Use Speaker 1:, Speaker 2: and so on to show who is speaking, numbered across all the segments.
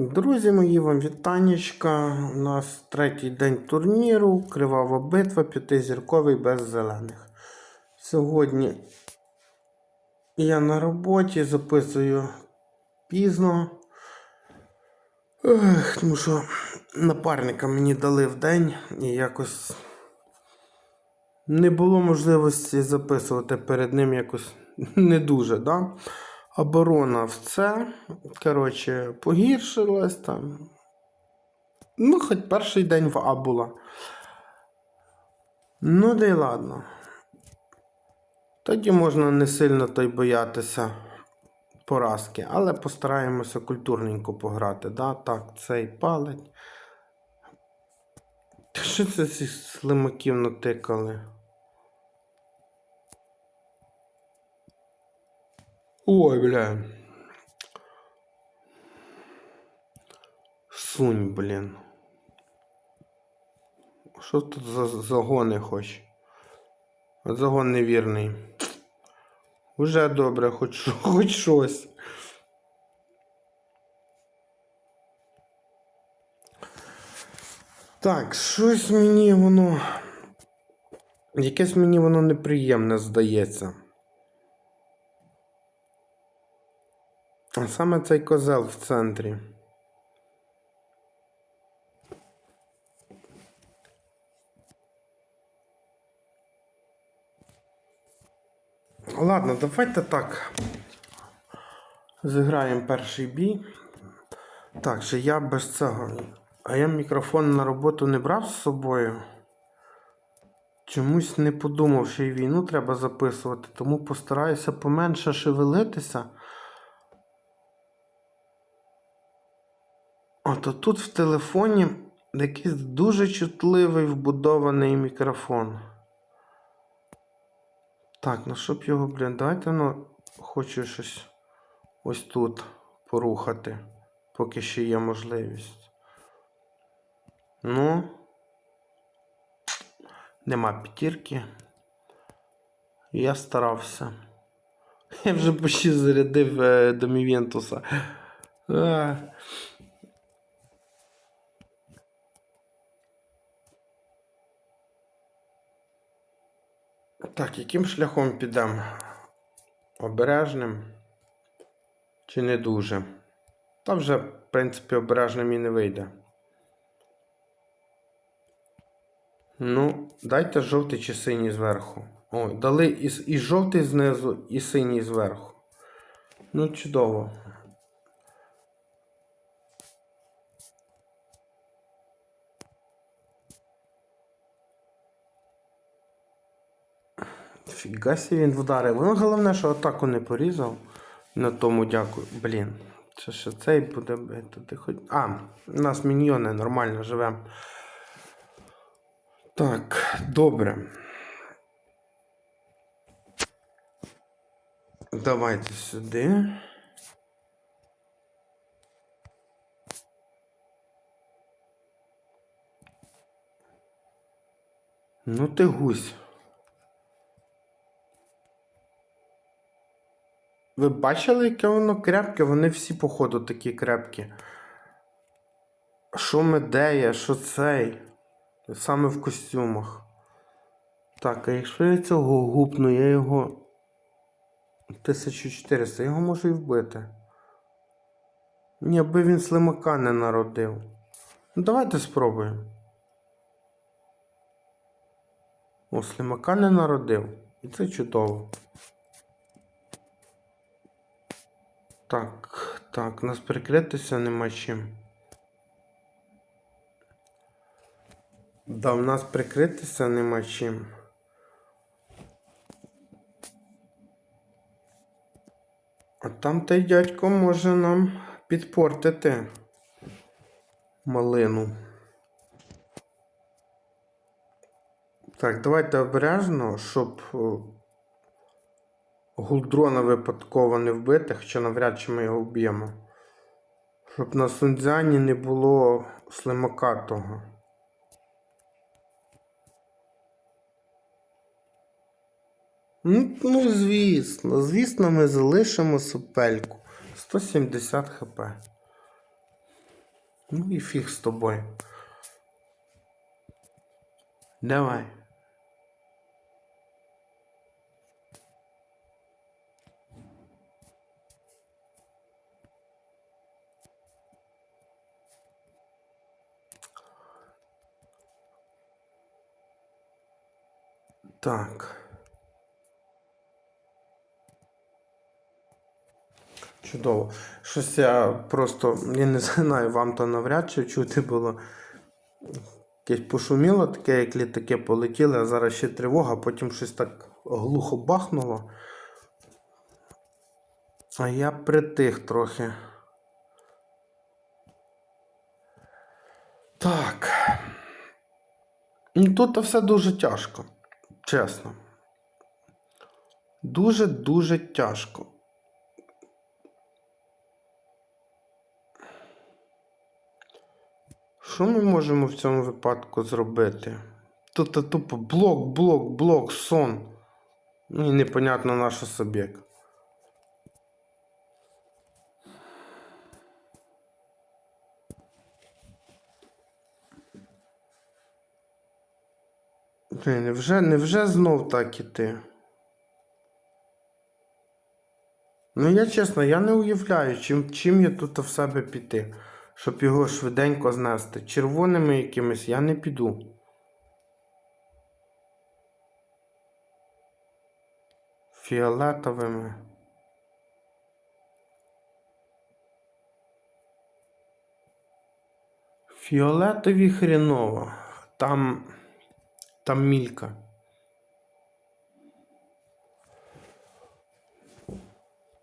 Speaker 1: Друзі мої, вам вітанечка. У нас третій день турніру, кривава битва, п'ятизірковий без зелених. Сьогодні я на роботі записую пізно. Ех, тому що напарника мені дали в день і якось не було можливості записувати перед ним якось не дуже, да? Оборона в це, коротше, погіршилась там. Ну, хоч перший день в А була. Ну, да й ладно. Тоді можна не сильно той боятися поразки, але постараємося культурненько пограти. Да? Так, цей палить. Що це ці слимаків натикали? Ой, бля. Сунь, блін. Що тут за загони хоч? Загон невірний. Уже добре, хоч, хоч щось. Так, щось мені воно. Якесь мені воно неприємне здається. А саме цей козел в центрі. Ладно, давайте так. Зіграємо перший бій. Так, же я без цього. А я мікрофон на роботу не брав з собою. Чомусь не подумав, що і війну треба записувати, тому постараюся поменше шевелитися. От тут в телефоні якийсь дуже чутливий вбудований мікрофон. Так, ну щоб його, блін, давайте ну, хочу щось ось тут порухати, поки ще є можливість. Ну, нема п'ятірки. Я старався. Я вже почти зарядив е, до Мівентуса. Так, яким шляхом підемо? Обережним чи не дуже? Та вже, в принципі, обережним і не вийде. Ну, дайте жовтий чи синій зверху. О, дали і, і жовтий знизу, і синій зверху. Ну, чудово. Фіга сі він вдарив. Ну, головне, що атаку не порізав. На тому дякую. Блін. Це ще цей буде бити. Ти хоч... А, у нас міньйони нормально живемо. Так, добре. Давайте сюди. Ну ти гусь. Ви бачили, яке воно крепке? Вони всі, походу, такі крепкі. Що медея, що цей? Саме в костюмах. Так, а якщо я цього гупну, я його. 1400, я його можу і вбити. Ні, аби він слимака не народив. Ну, давайте спробуємо. О, слимака не народив. І це чудово. Так, так, нас прикритися нема чим. Да, в нас прикритися нема чим. А там той дядько може нам підпортити малину. Так, давайте обережно, щоб о, гулдрона випадково не вбити, хоча навряд чи ми його вб'ємо. Щоб на Сунцзяні не було слимака того. Ну, ну, звісно, звісно, ми залишимо сопельку. 170 хп. Ну і фіг з тобою. Давай. Так. Чудово. Щось я просто, я не знаю, вам то навряд чи чути було. Якесь пошуміло таке, як літаки полетіли, а зараз ще тривога, потім щось так глухо бахнуло. А я притих трохи. Так. Ну, Тут все дуже тяжко. Чесно. Дуже-дуже тяжко. Що ми можемо в цьому випадку зробити? Тут тупо блок, блок, блок, сон. Ну і непонятно наш суб'єкт. Блін, Невже, невже знов так іти? Ну, я чесно, я не уявляю, чим, чим я тут в себе піти, щоб його швиденько знести. Червоними якимись я не піду. Фіолетовими. Фіолетові хріново. Там. Там мілька.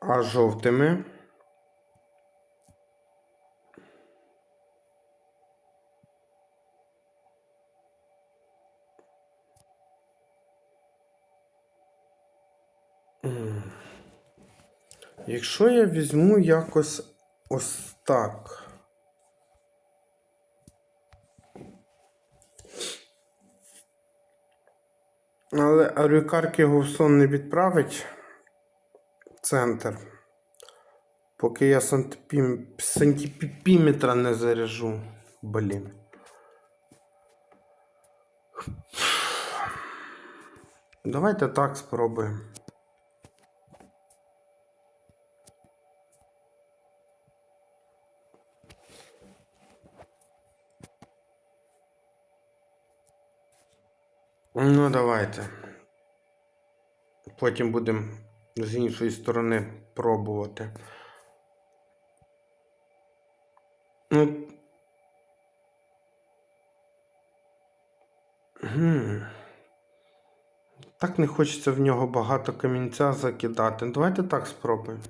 Speaker 1: А жовтими. Якщо я візьму якось ось так. Але Арюкарки його в сон не відправить в центр. Поки я сантипім... сантипіметра не заряжу. Блін. Давайте так спробуємо. Ну, давайте. Потім будемо з іншої сторони пробувати. Ну. Гм. Так не хочеться в нього багато камінця закидати. Давайте так спробуємо.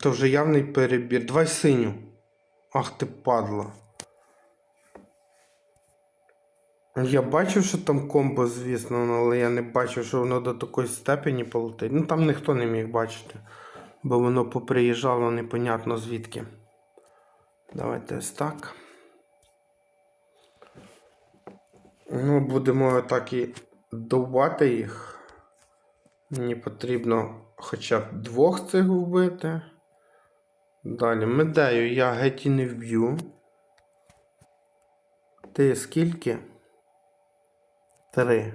Speaker 1: То вже явний перебір. Давай синю. Ах ти падла. Я бачив, що там комбо, звісно, але я не бачив, що воно до такої степені полетить. Ну там ніхто не міг бачити. Бо воно поприїжджало непонятно звідки. Давайте ось так. Ну, будемо так і довбати їх. Мені потрібно хоча б двох цих вбити. Далі медею я геть і не вб'ю. Ти скільки? Три.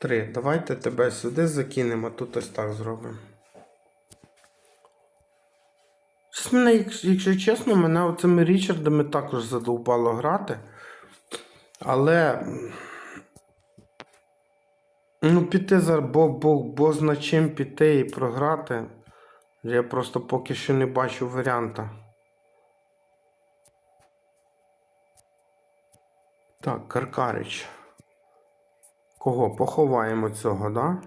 Speaker 1: Три. Давайте тебе сюди закинемо, тут ось так зробимо. Щось Мене, якщо, чесно, мене оцими Річардами також задовбало грати. Але. Ну, піти зараз, бо, бо, бо з чим піти і програти. Я просто поки що не бачу варіанта. Так, Каркарич. Кого? Поховаємо цього, да?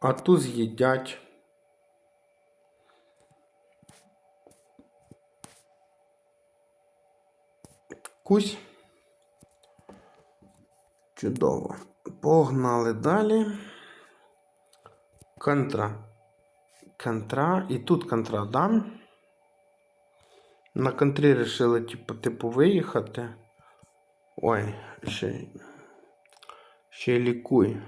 Speaker 1: А ту з'їдять. Кусь. Чудово. Погнали далі. Контра. Контра. І тут контра, да? На контрі вирішили, типу, типу, виїхати. Ой, ще, ще лікуй.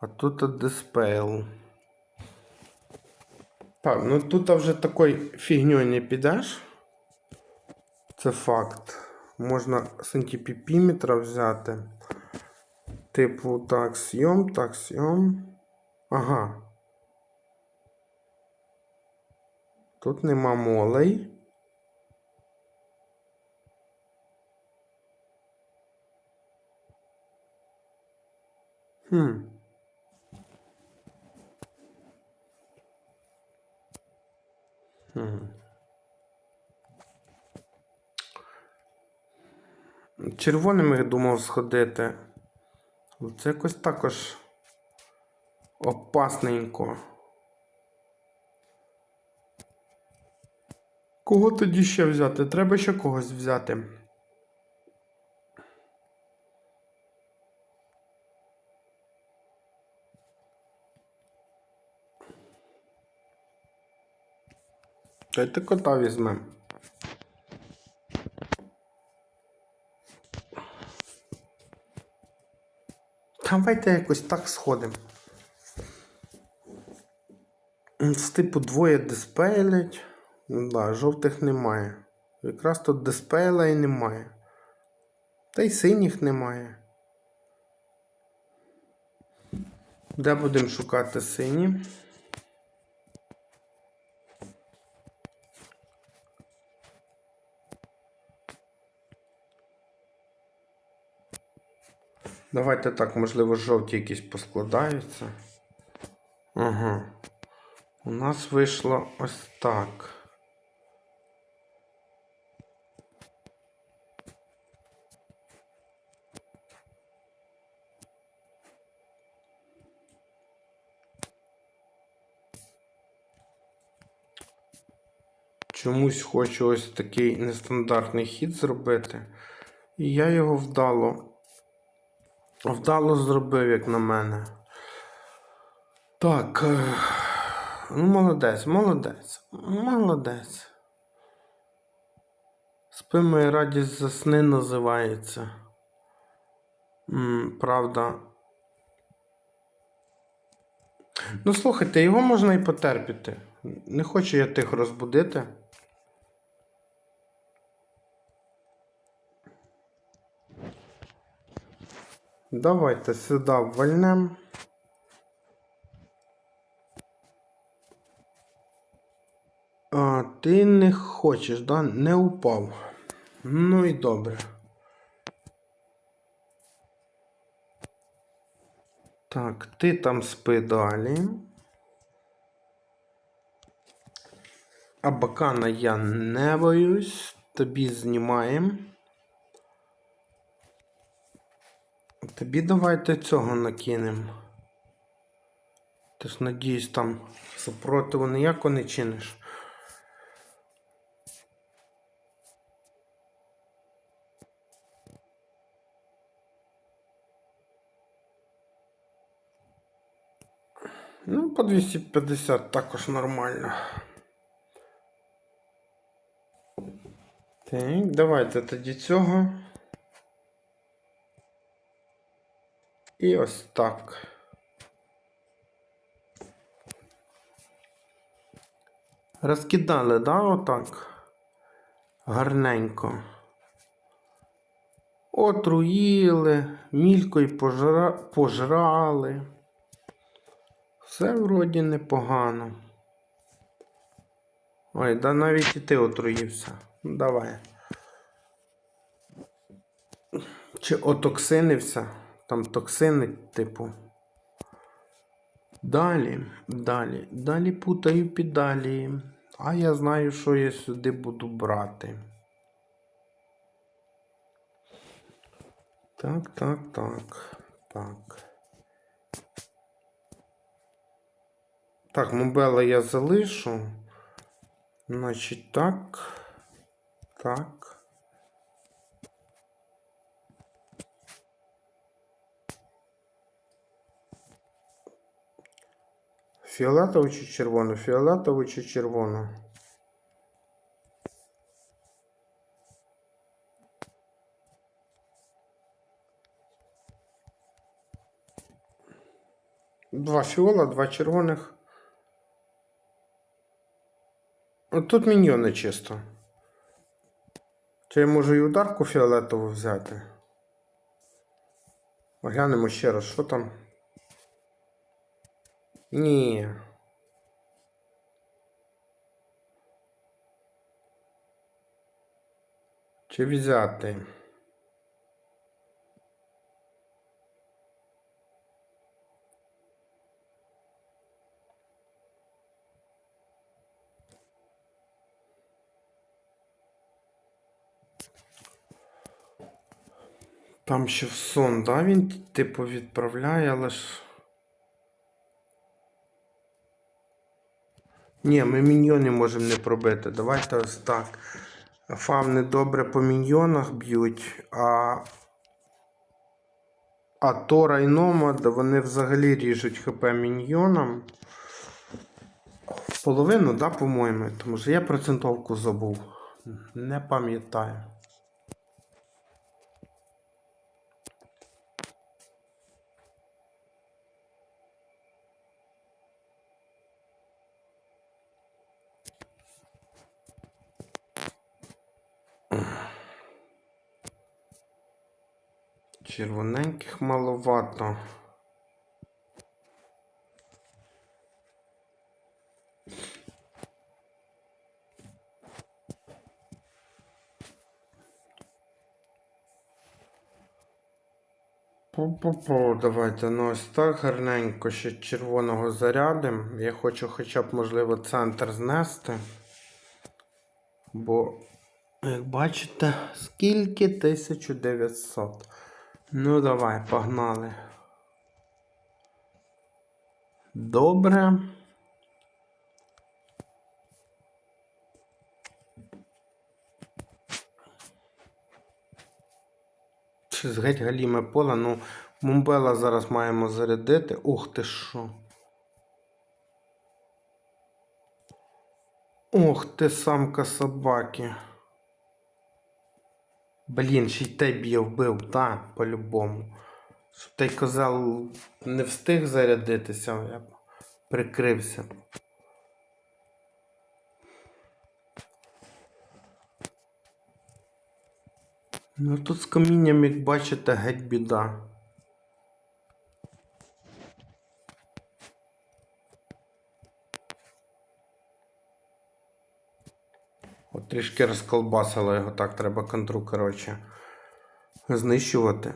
Speaker 1: А тут диспейл. Так, ну тут вже такою фігньою не підеш. Це факт. Можна сантипіпіметра взяти. Типу, так, сйом, так, сйом. Ага. Тут нема молей. Хм. Червоним я думав сходити. Але Це якось також опасненько. Кого тоді ще взяти? Треба ще когось взяти. Дайте кота візьмемо. Давайте якось так сходимо. З типу двоє диспейлять. Ну да, жовтих немає. Якраз тут диспейла і немає. Та й синіх немає. Де будемо шукати сині? Давайте так, можливо, жовті якісь поскладаються. Ага. У нас вийшло ось так. Чомусь хочу ось такий нестандартний хід зробити. І я його вдало. Вдало зробив, як на мене. Так. е, Ну, молодець, молодець, молодець. Спи моя радість за сни називається. М, правда. Ну, слухайте, його можна і потерпіти. Не хочу я тих розбудити. Давайте сюди ввальнем. А, ти не хочеш, да? Не упав. Ну і добре. Так, ти там спи далі. А бакана я не боюсь. Тобі знімаємо. Тобі давайте цього накинемо. Ти ж надіюсь, там супротиву ніяко не чиниш. Ну, по 250 також нормально. Так, давайте тоді цього. І ось так. Розкидали, да, отак? Гарненько. Отруїли, мількою пожра... пожрали. Все вроді непогано. Ой, да навіть і ти отруївся. Давай. Чи отоксинився? Там токсини, типу. Далі, далі, далі путаю педалі. А я знаю, що я сюди буду брати. Так, так, так. Так. Так, мобела я залишу. Значить, так. Так. Фіолетову чи червону? Фіолетову чи червону? Два фіола, два червоних. От тут міньйони чисто. Чи я можу і ударку фіолетову взяти? Оглянемо ще раз, що там. Ні. Чи взяти? Там ще в сон, да, він типу відправляє, але ж. Ні, ми міньйони можемо не пробити. Давайте ось так. Фавни добре по міньйонах б'ють, а. А Тора і Номада вони взагалі ріжуть ХП міньйонам. Половину, да, по-моєму. Тому що я процентовку забув. Не пам'ятаю. Червоненьких маловато. По-по-по, давайте ну ось так гарненько ще червоного зарядим. Я хочу хоча б, можливо, центр знести. Бо, як бачите, скільки 1900. Ну, давай, погнали. Добре. Щось геть галіме поле, ну, Мумбела зараз маємо зарядити. Ух ти що. Ох ти самка собаки. Блін, ще й те б я вбив, так, по-любому. Щоб той козел не встиг зарядитися, я б прикрився. Ну тут з камінням, як бачите, геть біда. Трішки розколбасило його, так треба контру, коротше, знищувати.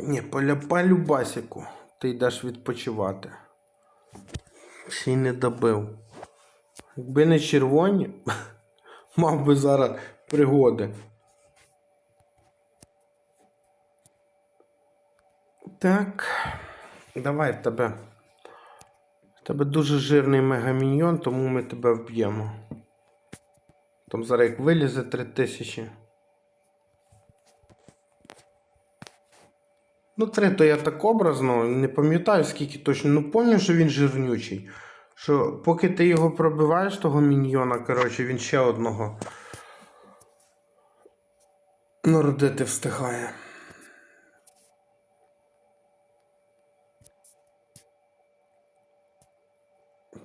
Speaker 1: Ні, поля по любасіку. Ти йдеш відпочивати. Ще й не добив. Якби не червоні, мав би зараз пригоди. Так, давай в тебе. Тебе дуже жирний мегаміньйон, тому ми тебе вб'ємо. Там зараз як вилізе 3000. Ну, три то я так образно, не пам'ятаю скільки точно. Ну пам'ятаю, що він жирнючий. Що поки ти його пробиваєш, того міньйона, коротше, він ще одного народити встигає.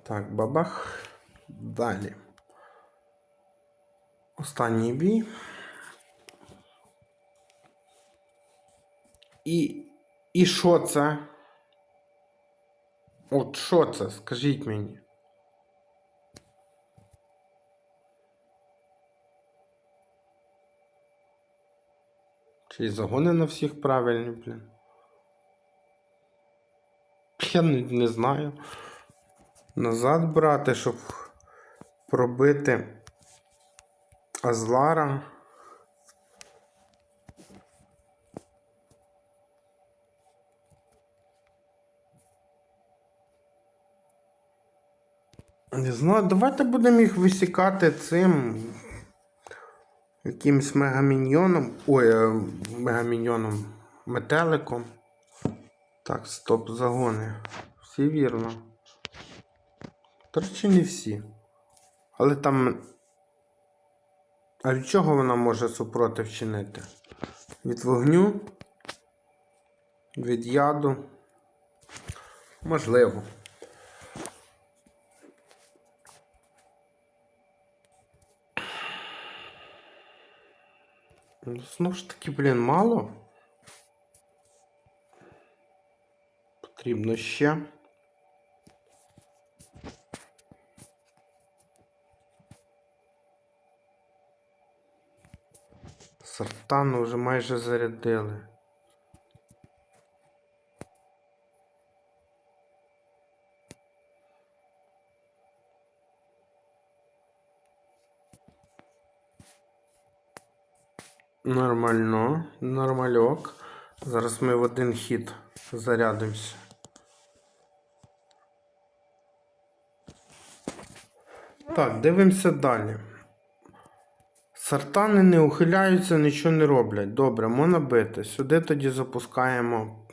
Speaker 1: Так, бабах. Далі. Останній бій. І. І що це? От що це? Скажіть мені. Чи загони на всіх правильні, блін? Я не, не знаю. Назад брати, щоб пробити Азлара. Не знаю, давайте будемо їх висікати цим якимсь мегаміньйоном. Ой, е, мегаміньйоном. метеликом. Так, стоп, загони. Всі вірно. До речі, не всі. Але там. А від чого вона може супротив чинити? Від вогню? Від яду? Можливо. Ну, Знову ж таки, блін, мало. Потрібно ще. Сартану вже майже зарядили. Нормально, нормальок. Зараз ми в один хід зарядимося. Так, дивимося далі. Сартани не ухиляються, нічого не роблять. Добре, можна бити. Сюди тоді запускаємо.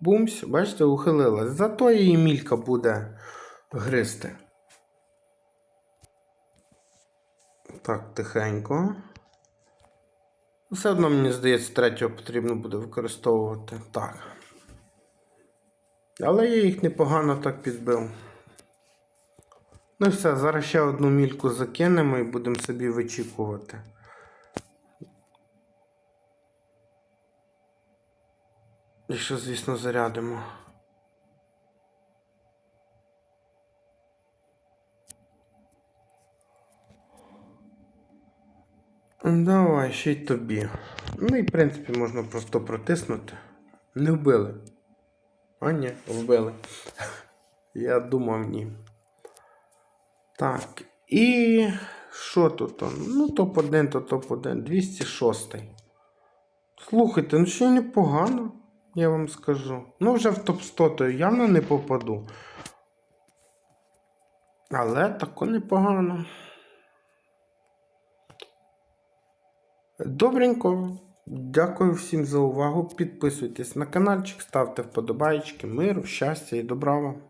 Speaker 1: Бумсь, бачите, ухилилась. Зато її мілька буде гризти. Так, тихенько. Все одно, мені здається, третього потрібно буде використовувати. Так. Але я їх непогано так підбив. Ну і все, зараз ще одну мільку закинемо і будемо собі вичікувати. Якщо, звісно, зарядимо. Давай, ще й тобі. Ну і в принципі можна просто протиснути. Не вбили. А ні, вбили. Я думав ні. Так. І що тут? Ну, топ-1, то топ-1. 206. Слухайте, ну ще непогано, я вам скажу. Ну, вже в топ-100 то явно не попаду. Але тако непогано. Добренько. Дякую всім за увагу. Підписуйтесь на каналчик, ставте вподобайки, миру, щастя і добра вам.